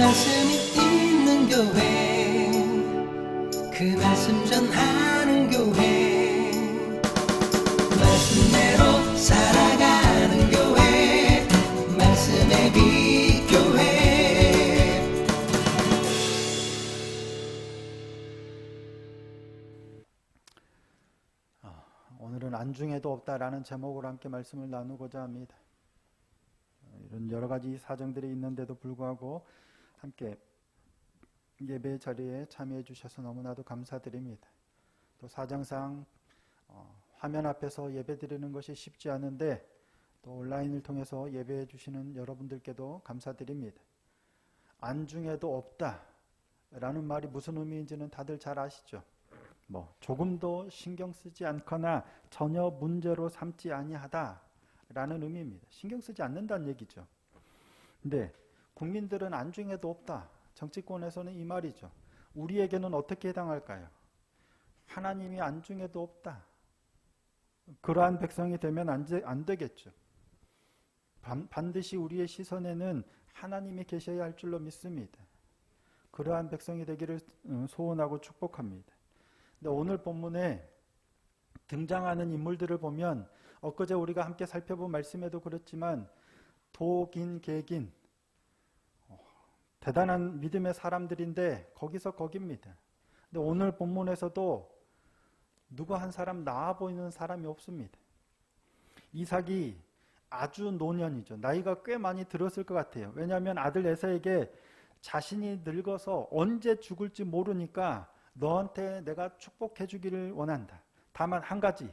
말씀이 있는 교회. 그 말씀 전하는 교회. 말씀대로 살아가는 교회. 말씀의 빛 교회 오늘은 안중에도 없다라는 제목으로 함께 말씀을 나누고자 합니다. 이런 여러 가지 사정들이 있는데도 불구하고 함께 예배 자리에 참여해 주셔서 너무나도 감사드립니다. 또 사정상 어, 화면 앞에서 예배 드리는 것이 쉽지 않은데 또 온라인을 통해서 예배해 주시는 여러분들께도 감사드립니다. 안중에도 없다 라는 말이 무슨 의미인지는 다들 잘 아시죠? 뭐 조금도 신경 쓰지 않거나 전혀 문제로 삼지 아니하다 라는 의미입니다. 신경 쓰지 않는다는 얘기죠. 근데 국민들은 안중에도 없다. 정치권에서는 이 말이죠. 우리에게는 어떻게 해당할까요? 하나님이 안중에도 없다. 그러한 백성이 되면 안, 되, 안 되겠죠. 반, 반드시 우리의 시선에는 하나님이 계셔야 할 줄로 믿습니다. 그러한 백성이 되기를 어, 소원하고 축복합니다. 근데 오늘 본문에 등장하는 인물들을 보면 엊그제 우리가 함께 살펴본 말씀에도 그렇지만 도긴 개긴 어, 대단한 믿음의 사람들인데 거기서 거깁니다. 근데 오늘 본문에서도 누구 한 사람 나아 보이는 사람이 없습니다. 이삭이 아주 노년이죠. 나이가 꽤 많이 들었을 것 같아요. 왜냐하면 아들 에서에게 자신이 늙어서 언제 죽을지 모르니까 너한테 내가 축복해 주기를 원한다. 다만 한 가지.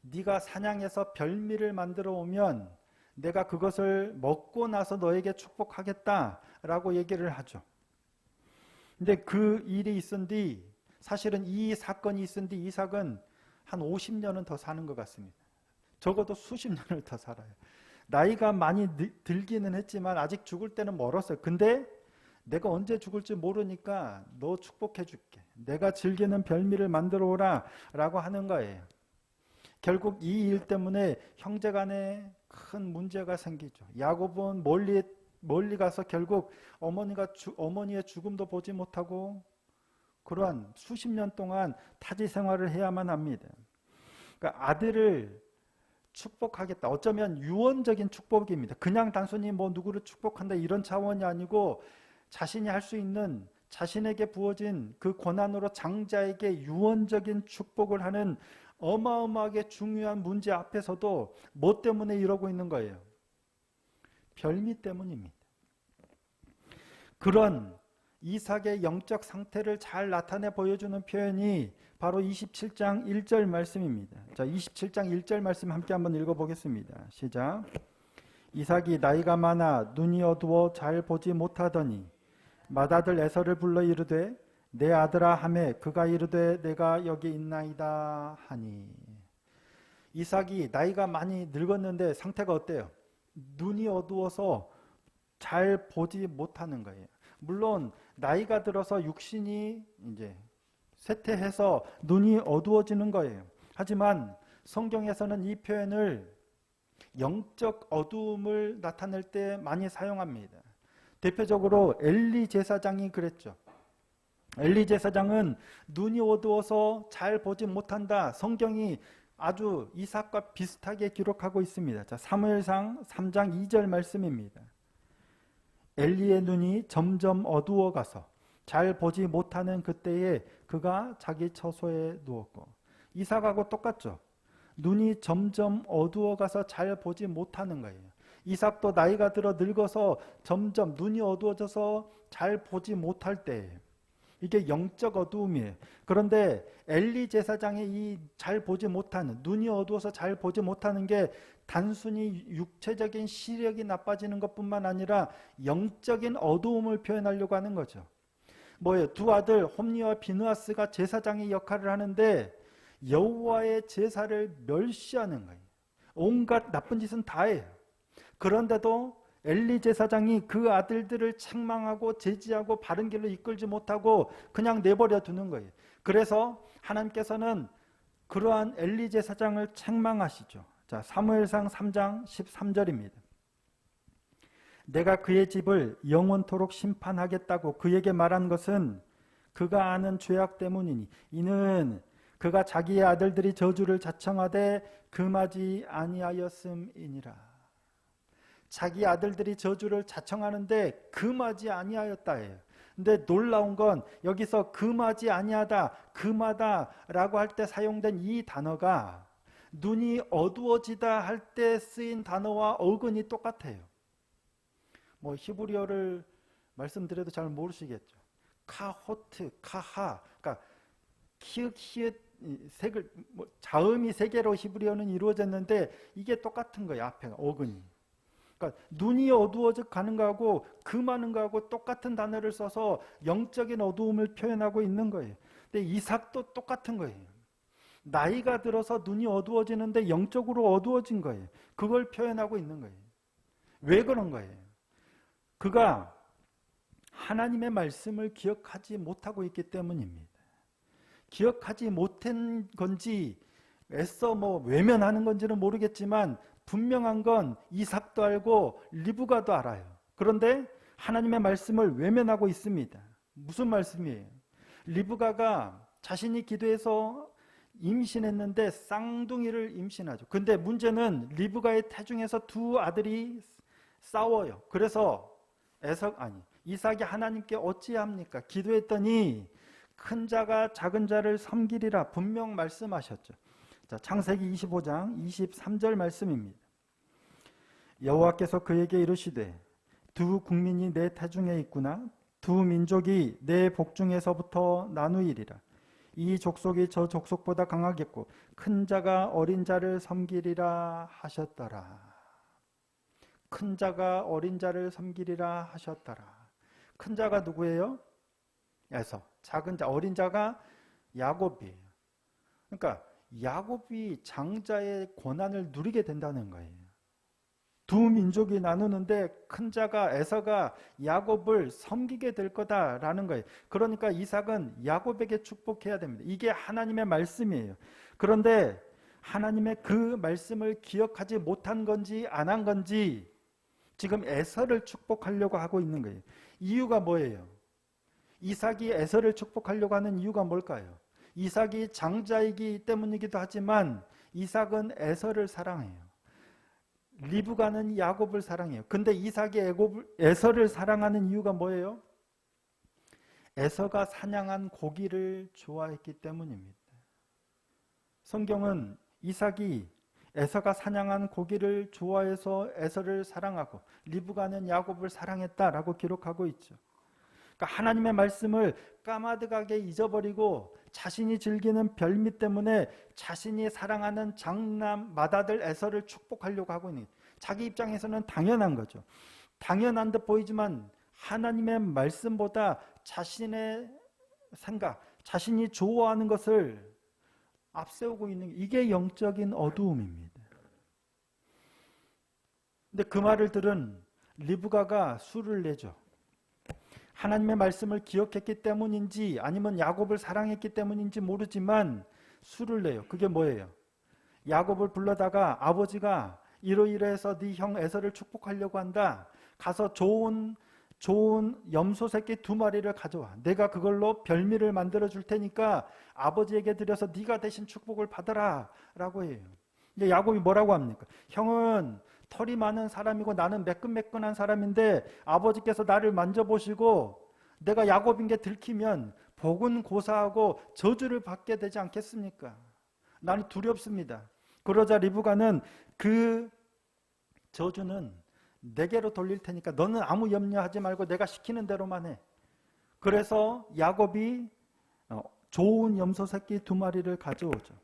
네가 사냥해서 별미를 만들어 오면 내가 그것을 먹고 나서 너에게 축복하겠다 라고 얘기를 하죠. 근데 그 일이 있은 뒤 사실은 이 사건이 있은 뒤 이삭은 한 50년은 더 사는 것 같습니다. 적어도 수십 년을 더 살아요. 나이가 많이 들기는 했지만 아직 죽을 때는 멀었어요. 근데 내가 언제 죽을지 모르니까 너 축복해 줄게. 내가 즐기는 별미를 만들어 오라 라고 하는 거예요. 결국 이 일 때문에 형제 간에 큰 문제가 생기죠. 야곱은 멀리 멀리 가서 결국 어머니가 주, 어머니의 죽음도 보지 못하고 그러한 수십 년 동안 타지 생활을 해야만 합니다. 그러니까 아들을 축복하겠다. 어쩌면 유언적인 축복입니다. 그냥 단순히 뭐 누구를 축복한다 이런 차원이 아니고 자신이 할 수 있는 자신에게 부어진 그 고난으로 장자에게 유언적인 축복을 하는 어마어마하게 중요한 문제 앞에서도 뭐 때문에 이러고 있는 거예요? 별미 때문입니다. 그런 이삭의 영적 상태를 잘 나타내 보여주는 표현이 바로 27장 1절 말씀입니다. 자, 27장 1절 말씀 함께 한번 읽어보겠습니다. 시작. 이삭이 나이가 많아 눈이 어두워 잘 보지 못하더니 맏아들 에서를 불러 이르되 내 아들아 하매 그가 이르되 내가 여기 있나이다 하니 이삭이 나이가 많이 늙었는데 상태가 어때요? 눈이 어두워서 잘 보지 못하는 거예요. 물론 나이가 들어서 육신이 이제 쇠퇴해서 눈이 어두워지는 거예요. 하지만 성경에서는 이 표현을 영적 어두움을 나타낼 때 많이 사용합니다. 대표적으로 엘리 제사장이 그랬죠. 엘리 제사장은 눈이 어두워서 잘 보지 못한다. 성경이 아주 이삭과 비슷하게 기록하고 있습니다. 자, 사무엘상 3장 2절 말씀입니다. 엘리의 눈이 점점 어두워 가서 잘 보지 못하는 그때에 그가 자기 처소에 누웠고 이삭하고 똑같죠. 눈이 점점 어두워 가서 잘 보지 못하는 거예요. 이삭도 나이가 들어 늙어서 점점 눈이 어두워져서 잘 보지 못할 때 이게 영적 어두움이에요. 그런데 엘리 제사장이 이잘 보지 못하는 눈이 어두워서 잘 보지 못하는 게 단순히 육체적인 시력이 나빠지는 것뿐만 아니라 영적인 어두움을 표현하려고 하는 거죠. 뭐예요? 두 아들 홈니와 비누아스가 제사장의 역할을 하는데 여호와의 제사를 멸시하는 거예요. 온갖 나쁜 짓은 다 해요. 그런데도 엘리 제사장이 그 아들들을 책망하고 제지하고 바른 길로 이끌지 못하고 그냥 내버려 두는 거예요. 그래서 하나님께서는 그러한 엘리 제사장을 책망하시죠. 자, 사무엘상 3장 13절입니다. 내가 그의 집을 영원토록 심판하겠다고 그에게 말한 것은 그가 아는 죄악 때문이니 이는 그가 자기의 아들들이 저주를 자청하되 금하지 아니하였음이니라. 자기 아들들이 저주를 자청하는데 금하지 아니하였다예요. 근데 놀라운 건 여기서 금하지 아니하다, 금하다라고 할 때 사용된 이 단어가 눈이 어두워지다 할 때 쓰인 단어와 어근이 똑같아요. 뭐 히브리어를 말씀드려도 잘 모르시겠죠. 카호트, 카하, 그러니까 키읔, 히읗, 이 색을 뭐 자음이 세 개로 히브리어는 이루어졌는데 이게 똑같은 거예요. 앞에 어근이. 그러니까 눈이 어두워져 가는 거하고 금하는 거하고 똑같은 단어를 써서 영적인 어두움을 표현하고 있는 거예요. 근데 이삭도 똑같은 거예요. 나이가 들어서 눈이 어두워지는데 영적으로 어두워진 거예요. 그걸 표현하고 있는 거예요. 왜 그런 거예요? 그가 하나님의 말씀을 기억하지 못하고 있기 때문입니다. 기억하지 못한 건지 애써 뭐 외면하는 건지는 모르겠지만 분명한 건 이삭 도 알고 리브가도 알아요. 그런데 하나님의 말씀을 외면하고 있습니다. 무슨 말씀이에요? 리브가가 자신이 기도해서 임신했는데 쌍둥이를 임신하죠. 근데 문제는 리브가의 태중에서 두 아들이 싸워요. 그래서 에석 아니 이삭이 하나님께 어찌합니까? 기도했더니 큰 자가 작은 자를 섬기리라 분명 말씀하셨죠. 자, 창세기 25장 23절 말씀입니다. 여호와께서 그에게 이르시되 두 국민이 내 태중에 있구나. 두 민족이 내 복중에서부터 나누이리라. 이 족속이 저 족속보다 강하겠고 큰 자가 어린 자를 섬기리라 하셨더라. 큰 자가 어린 자를 섬기리라 하셨더라. 큰 자가 누구예요? 에서. 작은 자 어린 자가 야곱이에요. 그러니까 야곱이 장자의 권한을 누리게 된다는 거예요 두 민족이 나누는데 큰 자가 에서가 야곱을 섬기게 될 거다라는 거예요. 그러니까 이삭은 야곱에게 축복해야 됩니다. 이게 하나님의 말씀이에요. 그런데 하나님의 그 말씀을 기억하지 못한 건지 안 한 건지 지금 에서를 축복하려고 하고 있는 거예요. 이유가 뭐예요? 이삭이 에서를 축복하려고 하는 이유가 뭘까요? 이삭이 장자이기 때문이기도 하지만 이삭은 에서를 사랑해요. 리브가는 야곱을 사랑해요. 근데 이삭이 애곱을, 에서를 사랑하는 이유가 뭐예요? 에서가 사냥한 고기를 좋아했기 때문입니다. 성경은 이삭이 에서가 사냥한 고기를 좋아해서 에서를 사랑하고 리브가는 야곱을 사랑했다라고 기록하고 있죠. 그러니까 하나님의 말씀을 까마득하게 잊어버리고 자신이 즐기는 별미 때문에 자신이 사랑하는 장남 맏아들 에서를 축복하려고 하고 있는 자기 입장에서는 당연한 거죠. 당연한 듯 보이지만 하나님의 말씀보다 자신의 생각, 자신이 좋아하는 것을 앞세우고 있는 이게 영적인 어두움입니다. 근데 그 말을 들은 리브가가 술을 내죠. 하나님의 말씀을 기억했기 때문인지 아니면 야곱을 사랑했기 때문인지 모르지만 술을 내요. 그게 뭐예요? 야곱을 불러다가 아버지가 이러이러해서 네 형 에서를 축복하려고 한다. 가서 좋은 좋은 염소 새끼 두 마리를 가져와. 내가 그걸로 별미를 만들어 줄 테니까 아버지에게 드려서 네가 대신 축복을 받아라라고 해요. 야곱이 뭐라고 합니까? 형은 털이 많은 사람이고 나는 매끈매끈한 사람인데 아버지께서 나를 만져보시고 내가 야곱인 게 들키면 복은 고사하고 저주를 받게 되지 않겠습니까? 나는 두렵습니다. 그러자 리브가는 그 저주는 내게로 돌릴 테니까 너는 아무 염려하지 말고 내가 시키는 대로만 해. 그래서 야곱이 어, 좋은 염소 새끼 두 마리를 가져오죠.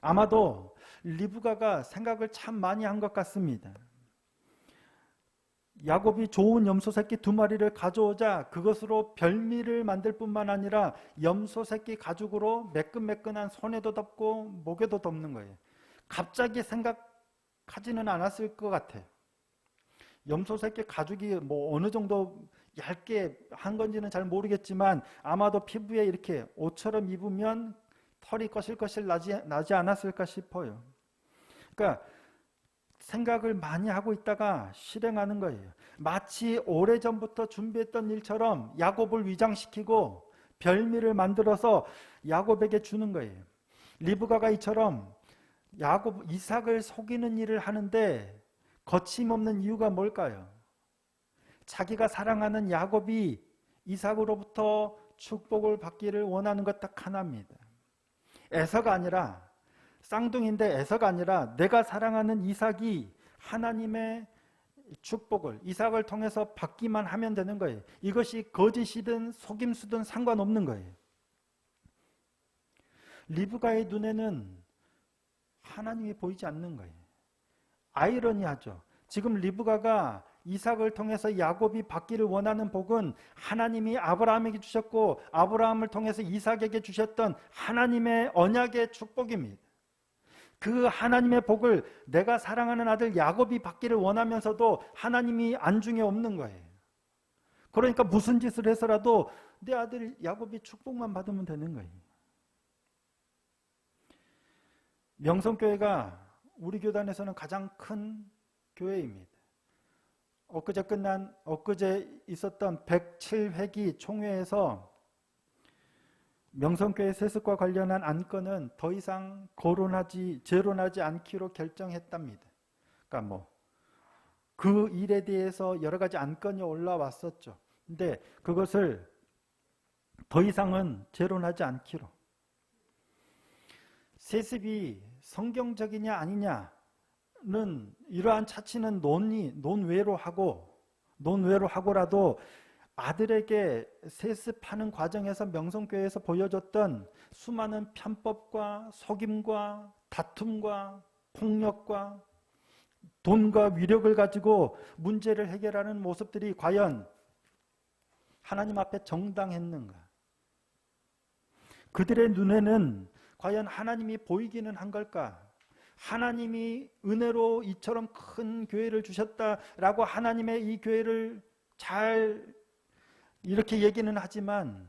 아마도 리브가가 생각을 참 많이 한 것 같습니다. 야곱이 좋은 염소 새끼 두 마리를 가져오자 그것으로 별미를 만들 뿐만 아니라 염소 새끼 가죽으로 매끈매끈한 손에도 덮고 목에도 덮는 거예요. 갑자기 생각하지는 않았을 것 같아. 염소 새끼 가죽이 뭐 어느 정도 얇게 한 건지는 잘 모르겠지만 아마도 피부에 이렇게 옷처럼 입으면 털이 거실거실 나지, 나지 않았을까 싶어요. 그러니까 생각을 많이 하고 있다가 실행하는 거예요. 마치 오래전부터 준비했던 일처럼 야곱을 위장시키고 별미를 만들어서 야곱에게 주는 거예요. 리브가가 이처럼 야곱 이삭을 속이는 일을 하는데 거침없는 이유가 뭘까요? 자기가 사랑하는 야곱이 이삭으로부터 축복을 받기를 원하는 것 딱 하나입니다. 에서가 아니라 쌍둥이인데 에서가 아니라 내가 사랑하는 이삭이 하나님의 축복을 이삭을 통해서 받기만 하면 되는 거예요. 이것이 거짓이든 속임수든 상관없는 거예요. 리브가의 눈에는 하나님이 보이지 않는 거예요. 아이러니하죠. 지금 리브가가 이삭을 통해서 야곱이 받기를 원하는 복은 하나님이 아브라함에게 주셨고 아브라함을 통해서 이삭에게 주셨던 하나님의 언약의 축복입니다. 그 하나님의 복을 내가 사랑하는 아들 야곱이 받기를 원하면서도 하나님이 안중에 없는 거예요. 그러니까 무슨 짓을 해서라도 내 아들 야곱이 축복만 받으면 되는 거예요. 명성교회가 우리 교단에서는 가장 큰 교회입니다. 엊그제 끝난 엊그제 있었던 107회기 총회에서 명성교회 세습과 관련한 안건은 더 이상 거론하지 재론하지 않기로 결정했답니다. 그러니까 뭐 그 일에 대해서 여러 가지 안건이 올라왔었죠. 근데 그것을 더 이상은 재론하지 않기로. 세습이 성경적이냐 아니냐는 이러한 차치는 논의 논외로 하고 논외로 하고라도 아들에게 세습하는 과정에서 명성교회에서 보여줬던 수많은 편법과 속임과 다툼과 폭력과 돈과 위력을 가지고 문제를 해결하는 모습들이 과연 하나님 앞에 정당했는가? 그들의 눈에는 과연 하나님이 보이기는 한 걸까? 하나님이 은혜로 이처럼 큰 교회를 주셨다라고 하나님의 이 교회를 잘 이렇게 얘기는 하지만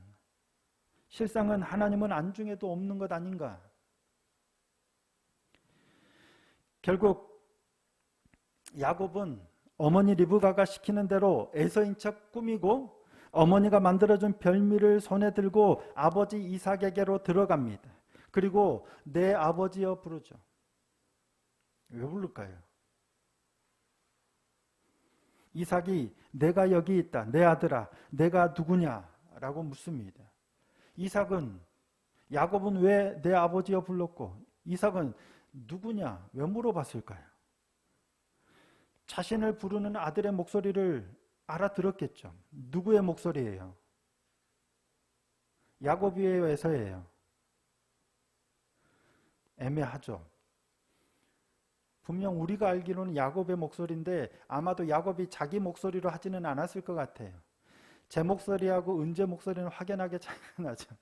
실상은 하나님은 안중에도 없는 것 아닌가? 결국 야곱은 어머니 리브가가 시키는 대로 에서인 척 꾸미고 어머니가 만들어준 별미를 손에 들고 아버지 이삭에게로 들어갑니다. 그리고 내 아버지여 부르죠. 왜 부를까요? 이삭이 내가 여기 있다. 내 아들아. 내가 누구냐? 라고 묻습니다. 이삭은 야곱은 왜 내 아버지여 불렀고 이삭은 누구냐? 왜 물어봤을까요? 자신을 부르는 아들의 목소리를 알아들었겠죠. 누구의 목소리예요? 야곱이에요, 에서예요? 애매하죠. 분명 우리가 알기로는 야곱의 목소리인데 아마도 야곱이 자기 목소리로 하지는 않았을 것 같아요. 제 목소리하고 은재 목소리는 확연하게 차이가 나죠.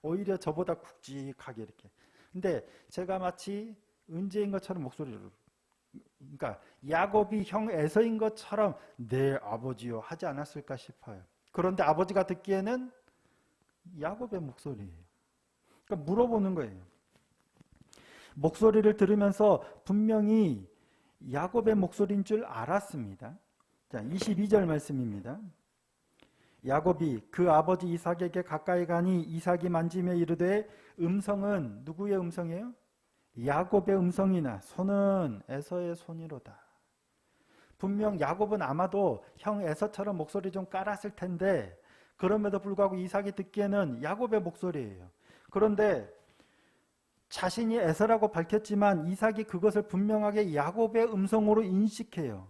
오히려 저보다 굵직하게 이렇게. 근데 제가 마치 은재인 것처럼 목소리를 그러니까 야곱이 형 에서인 것처럼 내 아버지요 하지 않았을까 싶어요. 그런데 아버지가 듣기에는 야곱의 목소리예요. 그러니까 물어보는 거예요. 목소리를 들으면서 분명히 야곱의 목소리인 줄 알았습니다. 자, 22절 말씀입니다. 야곱이 그 아버지 이삭에게 가까이 가니 이삭이 만지며 이르되 음성은 누구의 음성이에요? 야곱의 음성이나 손은 에서의 손이로다. 분명 야곱은 아마도 형 에서처럼 목소리 좀 깔았을 텐데 그럼에도 불구하고 이삭이 듣기에는 야곱의 목소리예요. 그런데 자신이 에서라고 밝혔지만 이삭이 그것을 분명하게 야곱의 음성으로 인식해요.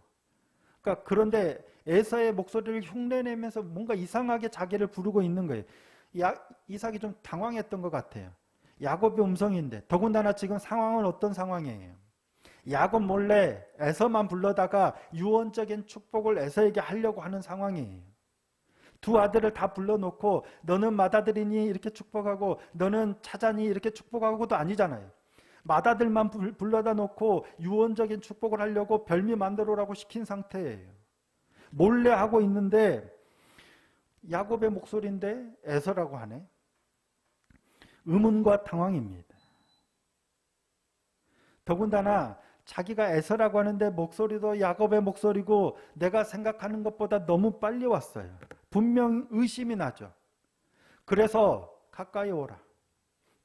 그러니까 그런데 에서의 목소리를 흉내내면서 뭔가 이상하게 자기를 부르고 있는 거예요. 야, 이삭이 좀 당황했던 것 같아요. 야곱의 음성인데 더군다나 지금 상황은 어떤 상황이에요? 야곱 몰래 에서만 불러다가 유언적인 축복을 에서에게 하려고 하는 상황이에요. 두 아들을 다 불러놓고 너는 맏아들이니 이렇게 축복하고 너는 차자니 이렇게 축복하고도 아니잖아요. 맏아들만 불러다 놓고 유언적인 축복을 하려고 별미 만들어라고 시킨 상태예요. 몰래 하고 있는데 야곱의 목소리인데 에서라고 하네. 의문과 당황입니다. 더군다나 자기가 에서라고 하는데 목소리도 야곱의 목소리고 내가 생각하는 것보다 너무 빨리 왔어요. 분명 의심이 나죠. 그래서 가까이 오라.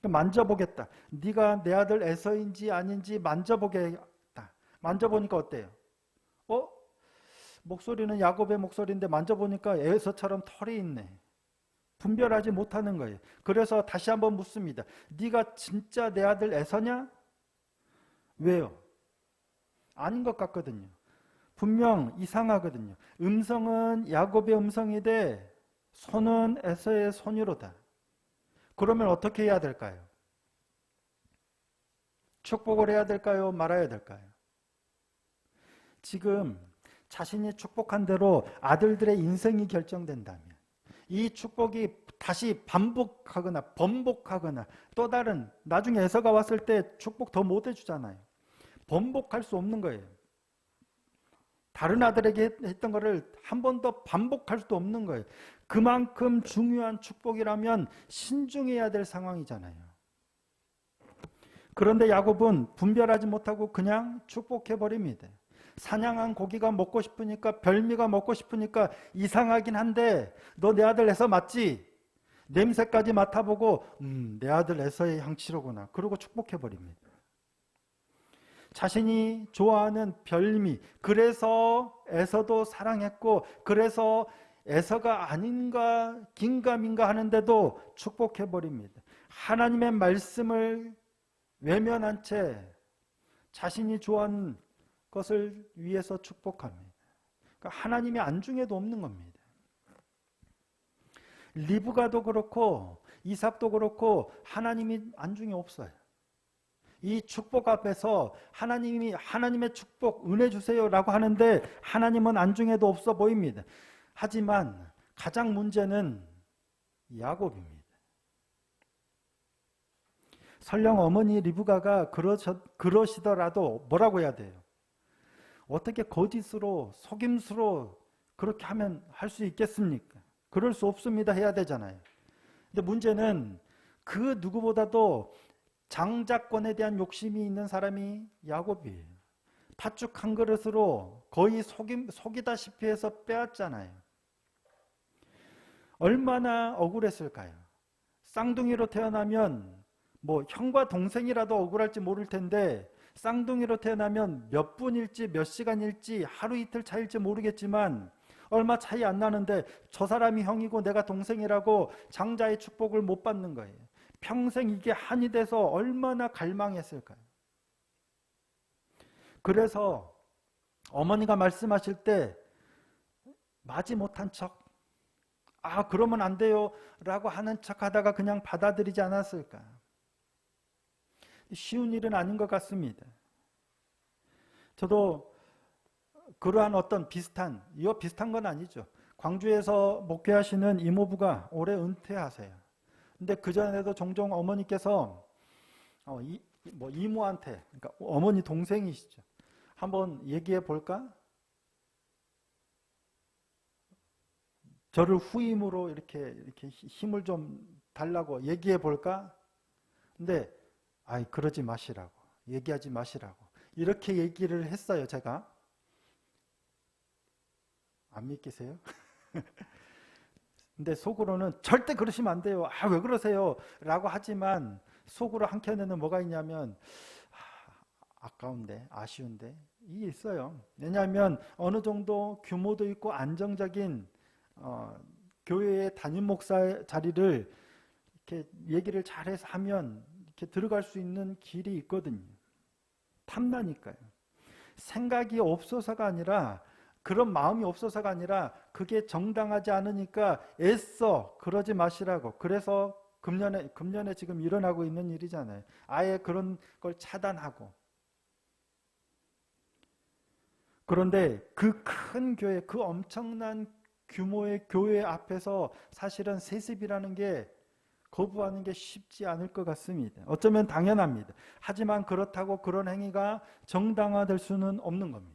만져보겠다. 네가 내 아들 에서인지 아닌지 만져보겠다. 만져보니까 어때요? 어? 목소리는 야곱의 목소리인데 만져보니까 에서처럼 털이 있네. 분별하지 못하는 거예요. 그래서 다시 한번 묻습니다. 네가 진짜 내 아들 에서냐? 왜요? 아닌 것 같거든요. 분명 이상하거든요. 음성은 야곱의 음성이되 손은 에서의 손으로다. 그러면 어떻게 해야 될까요? 축복을 해야 될까요? 말아야 될까요? 지금 자신이 축복한 대로 아들들의 인생이 결정된다면 이 축복이 다시 반복하거나 번복하거나 또 다른 나중에 에서가 왔을 때 축복 더 못 해주잖아요. 번복할 수 없는 거예요. 다른 아들에게 했- 했던 거를 한번 더 반복할 수도 없는 거예요. 그만큼 중요한 축복이라면 신중해야 될 상황이잖아요. 그런데 야곱은 분별하지 못하고 그냥 축복해 버립니다. 사냥한 고기가 먹고 싶으니까 별미가 먹고 싶으니까 이상하긴 한데 너 내 아들 에서 맞지? 냄새까지 맡아보고 음, 내 아들 에서의 향치로구나. 그러고 축복해 버립니다. 자신이 좋아하는 별미 그래서 에서도 사랑했고 그래서 에서가 아닌가 긴가민가 하는데도 축복해 버립니다. 하나님의 말씀을 외면한 채 자신이 좋아하는 것을 위해서 축복합니다. 그러니까 하나님의 안중에도 없는 겁니다. 리브가도 그렇고 이삭도 그렇고 하나님이 안중에 없어요. 이 축복 앞에서 하나님이 하나님의 축복 은혜 주세요라고 하는데 하나님은 안중에도 없어 보입니다. 하지만 가장 문제는 야곱입니다. 설령 어머니 리브가가 그러셔, 그러시더라도 뭐라고 해야 돼요? 어떻게 거짓으로 속임수로 그렇게 하면 할 수 있겠습니까? 그럴 수 없습니다 해야 되잖아요. 근데 문제는 그 누구보다도 장자권에 대한 욕심이 있는 사람이 야곱이에요. 팥죽 한 그릇으로 거의 속임, 속이다시피 해서 빼앗잖아요. 얼마나 억울했을까요? 쌍둥이로 태어나면 뭐 형과 동생이라도 억울할지 모를 텐데 쌍둥이로 태어나면 몇 분일지 몇 시간일지 하루 이틀 차일지 모르겠지만 얼마 차이 안 나는데 저 사람이 형이고 내가 동생이라고 장자의 축복을 못 받는 거예요. 평생 이게 한이 돼서 얼마나 갈망했을까요? 그래서 어머니가 말씀하실 때 마지 못한 척, 아, 그러면 안 돼요. 라고 하는 척 하다가 그냥 받아들이지 않았을까? 쉬운 일은 아닌 것 같습니다. 저도 그러한 어떤 비슷한, 이거 비슷한 건 아니죠. 광주에서 목회하시는 이모부가 올해 은퇴하세요. 근데 그전에도 종종 어머니께서 어, 이, 뭐 이모한테, 그러니까 어머니 동생이시죠. 한번 얘기해 볼까? 저를 후임으로 이렇게 이렇게 힘을 좀 달라고 얘기해 볼까? 근데 아이 그러지 마시라고 얘기하지 마시라고 이렇게 얘기를 했어요 제가 안 믿기세요? 근데 속으로는 절대 그러시면 안 돼요 아 왜 그러세요 라고 하지만 속으로 한켠에는 뭐가 있냐면 아, 아까운데 아쉬운데 이게 있어요 왜냐하면 어느 정도 규모도 있고 안정적인 어, 교회의 담임 목사 자리를 이렇게 얘기를 잘해서 하면 이렇게 들어갈 수 있는 길이 있거든요. 탐나니까요. 생각이 없어서가 아니라 그런 마음이 없어서가 아니라 그게 정당하지 않으니까 애써 그러지 마시라고. 그래서 금년에 금년에 지금 일어나고 있는 일이잖아요. 아예 그런 걸 차단하고. 그런데 그 큰 교회, 그 엄청난 규모의 교회 앞에서 사실은 세습이라는 게 거부하는 게 쉽지 않을 것 같습니다. 어쩌면 당연합니다. 하지만 그렇다고 그런 행위가 정당화될 수는 없는 겁니다.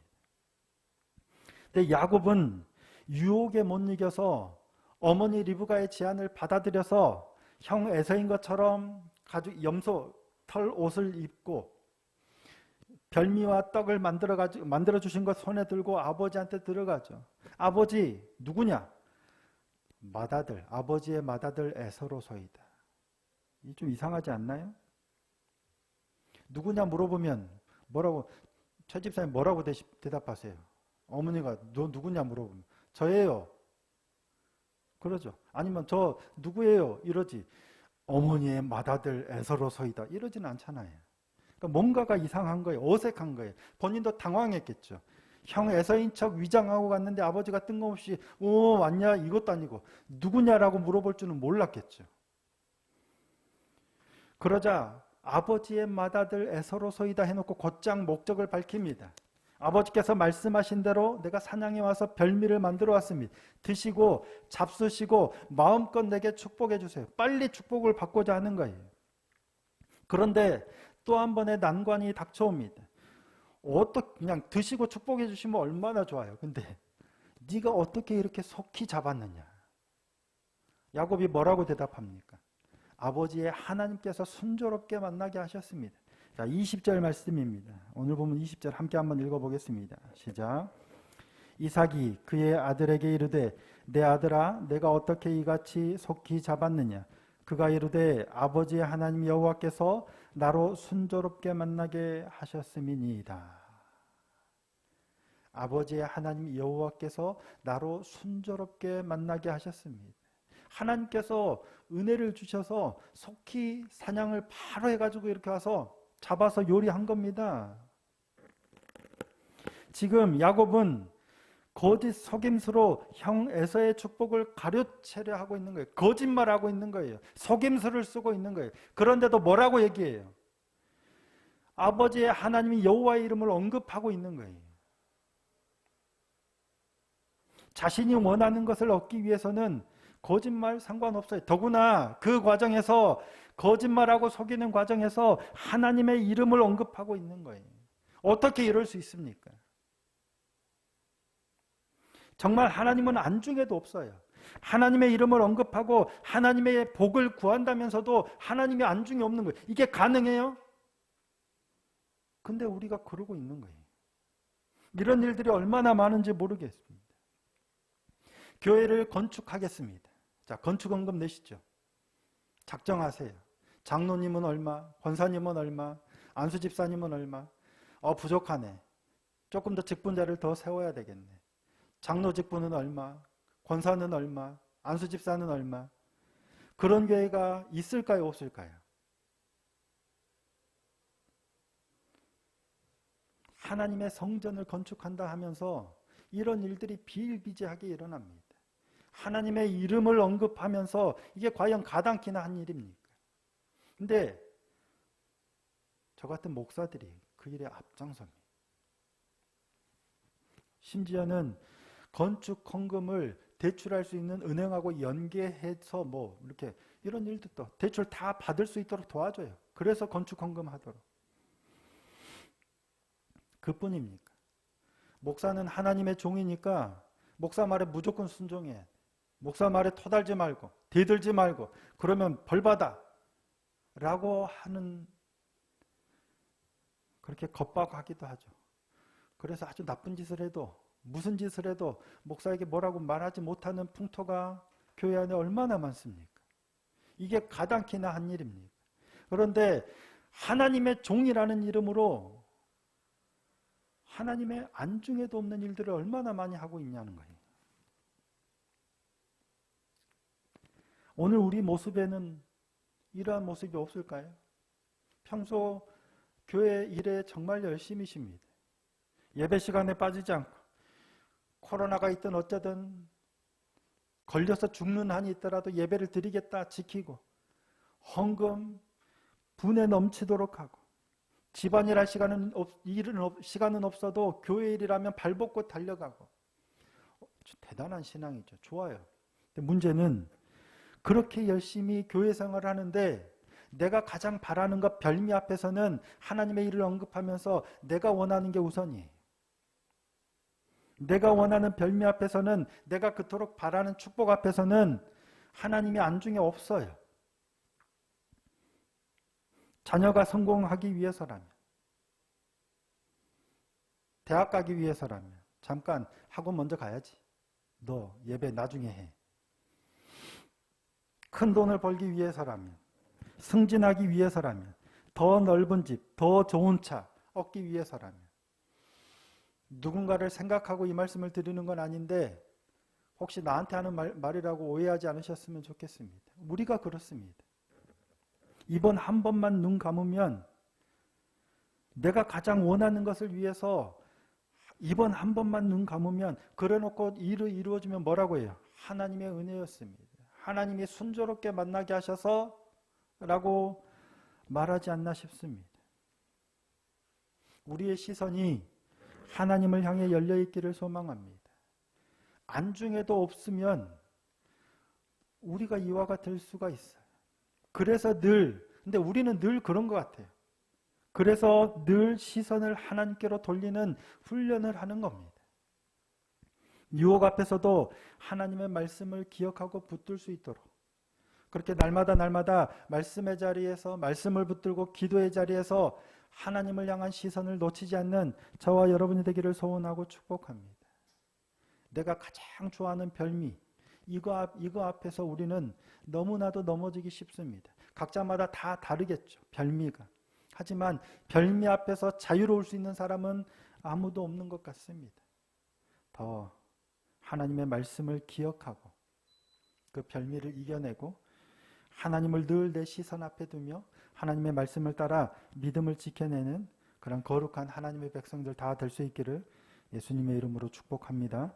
근데 야곱은 유혹에 못 이겨서 어머니 리브가의 제안을 받아들여서 형 에서인 것처럼 가죽 염소 털 옷을 입고 별미와 떡을 만들어 가지고 만들어 주신 것 손에 들고 아버지한테 들어가죠. 아버지 누구냐? 맏아들, 아버지의 맏아들 에서로소이다. 이좀 이상하지 않나요? 누구냐 물어보면 뭐라고 최 집사님 뭐라고 대답하세요? 어머니가 너 누구냐 물어보면 저예요. 그러죠. 아니면 저 누구예요? 이러지. 어머니의 맏아들 에서로소이다. 이러지는 않잖아요. 그러니까 뭔가가 이상한 거예요. 어색한 거예요. 본인도 당황했겠죠. 형 에서인 척 위장하고 갔는데 아버지가 뜬금없이 오 왔냐 이것도 아니고 누구냐라고 물어볼 줄은 몰랐겠죠. 그러자 아버지의 맏아들 에서로소이다 해놓고 곧장 목적을 밝힙니다. 아버지께서 말씀하신 대로 내가 사냥에 와서 별미를 만들어 왔습니다. 드시고 잡수시고 마음껏 내게 축복해 주세요. 빨리 축복을 받고자 하는 거예요. 그런데 또 한 번의 난관이 닥쳐옵니다. 어떻게 그냥 드시고 축복해 주시면 얼마나 좋아요. 근데 네가 어떻게 이렇게 속히 잡았느냐? 야곱이 뭐라고 대답합니까? 아버지의 하나님께서 순조롭게 만나게 하셨습니다. 자, 20절 말씀입니다. 오늘 보면 20절 함께 한번 읽어보겠습니다. 시작. 이삭이 그의 아들에게 이르되 내 아들아 내가 어떻게 이같이 속히 잡았느냐 그가 이르되 아버지의 하나님 여호와께서 나로 순조롭게 만나게 하셨음이니이다. 아버지의 하나님 여호와께서 나로 순조롭게 만나게 하셨습니다. 하나님께서 은혜를 주셔서 속히 사냥을 바로 해가지고 이렇게 와서 잡아서 요리한 겁니다. 지금 야곱은 거짓 속임수로 형 에서의 축복을 가려채려 하고 있는 거예요. 거짓말하고 있는 거예요. 속임수를 쓰고 있는 거예요. 그런데도 뭐라고 얘기해요? 아버지의 하나님이 여호와의 이름을 언급하고 있는 거예요. 자신이 원하는 것을 얻기 위해서는 거짓말 상관없어요. 더구나 그 과정에서 거짓말하고 속이는 과정에서 하나님의 이름을 언급하고 있는 거예요. 어떻게 이럴 수 있습니까? 정말 하나님은 안중에도 없어요. 하나님의 이름을 언급하고 하나님의 복을 구한다면서도 하나님의 안중에 없는 거예요. 이게 가능해요? 근데 우리가 그러고 있는 거예요. 이런 일들이 얼마나 많은지 모르겠습니다. 교회를 건축하겠습니다. 자, 건축원금 내시죠. 작정하세요. 장로님은 얼마, 권사님은 얼마, 안수 집사님은 얼마. 어, 부족하네. 조금 더 직분자를 더 세워야 되겠네. 장로 직분은 얼마, 권사는 얼마, 안수 집사는 얼마. 그런 교회가 있을까요, 없을까요? 하나님의 성전을 건축한다 하면서 이런 일들이 비일비재하게 일어납니다. 하나님의 이름을 언급하면서 이게 과연 가당키나 한 일입니까? 근데 저 같은 목사들이 그 일에 앞장섭니다. 심지어는 건축 헌금을 대출할 수 있는 은행하고 연계해서 뭐 이렇게 이런 일도 또 대출 다 받을 수 있도록 도와줘요. 그래서 건축 헌금 하도록. 그뿐입니까? 목사는 하나님의 종이니까 목사 말에 무조건 순종해야 돼. 목사 말에 토달지 말고 대들지 말고 그러면 벌 받아 라고 하는 그렇게 겁박하기도 하죠. 그래서 아주 나쁜 짓을 해도 무슨 짓을 해도 목사에게 뭐라고 말하지 못하는 풍토가 교회 안에 얼마나 많습니까? 이게 가당키나 한 일입니까? 그런데 하나님의 종이라는 이름으로 하나님의 안중에도 없는 일들을 얼마나 많이 하고 있냐는 거예요. 오늘 우리 모습에는 이러한 모습이 없을까요? 평소 교회 일에 정말 열심히십니다. 예배 시간에 빠지지 않고 코로나가 있든 어쩌든 걸려서 죽는 한이 있더라도 예배를 드리겠다 지키고 헌금 분에 넘치도록 하고 집안일 할 시간은 없, 일은 없, 시간은 없어도 교회 일이라면 발벗고 달려가고 대단한 신앙이죠. 좋아요. 근데 문제는 그렇게 열심히 교회 생활을 하는데 내가 가장 바라는 것 별미 앞에서는 하나님의 일을 언급하면서 내가 원하는 게 우선이에요. 내가 원하는 별미 앞에서는 내가 그토록 바라는 축복 앞에서는 하나님이 안중에 없어요. 자녀가 성공하기 위해서라면 대학 가기 위해서라면 잠깐 학원 먼저 가야지. 너 예배 나중에 해. 큰 돈을 벌기 위해서라면 승진하기 위해서라면 더 넓은 집, 더 좋은 차 얻기 위해서라면 누군가를 생각하고 이 말씀을 드리는 건 아닌데 혹시 나한테 하는 말, 말이라고 오해하지 않으셨으면 좋겠습니다. 우리가 그렇습니다. 이번 한 번만 눈 감으면 내가 가장 원하는 것을 위해서 이번 한 번만 눈 감으면 그래놓고 일을 이루어지면 뭐라고 해요? 하나님의 은혜였습니다. 하나님이 순조롭게 만나게 하셔서 라고 말하지 않나 싶습니다. 우리의 시선이 하나님을 향해 열려 있기를 소망합니다. 안중에도 없으면 우리가 이와 같을 수가 있어요. 그래서 늘, 근데 우리는 늘 그런 것 같아요. 그래서 늘 시선을 하나님께로 돌리는 훈련을 하는 겁니다. 유혹 앞에서도 하나님의 말씀을 기억하고 붙들 수 있도록 그렇게 날마다 날마다 말씀의 자리에서 말씀을 붙들고 기도의 자리에서 하나님을 향한 시선을 놓치지 않는 저와 여러분이 되기를 소원하고 축복합니다. 내가 가장 좋아하는 별미 이거 앞 이거 앞에서 우리는 너무나도 넘어지기 쉽습니다. 각자마다 다 다르겠죠. 별미가. 하지만 별미 앞에서 자유로울 수 있는 사람은 아무도 없는 것 같습니다. 더 하나님의 말씀을 기억하고 그 별미를 이겨내고 하나님을 늘 내 시선 앞에 두며 하나님의 말씀을 따라 믿음을 지켜내는 그런 거룩한 하나님의 백성들 다 될 수 있기를 예수님의 이름으로 축복합니다.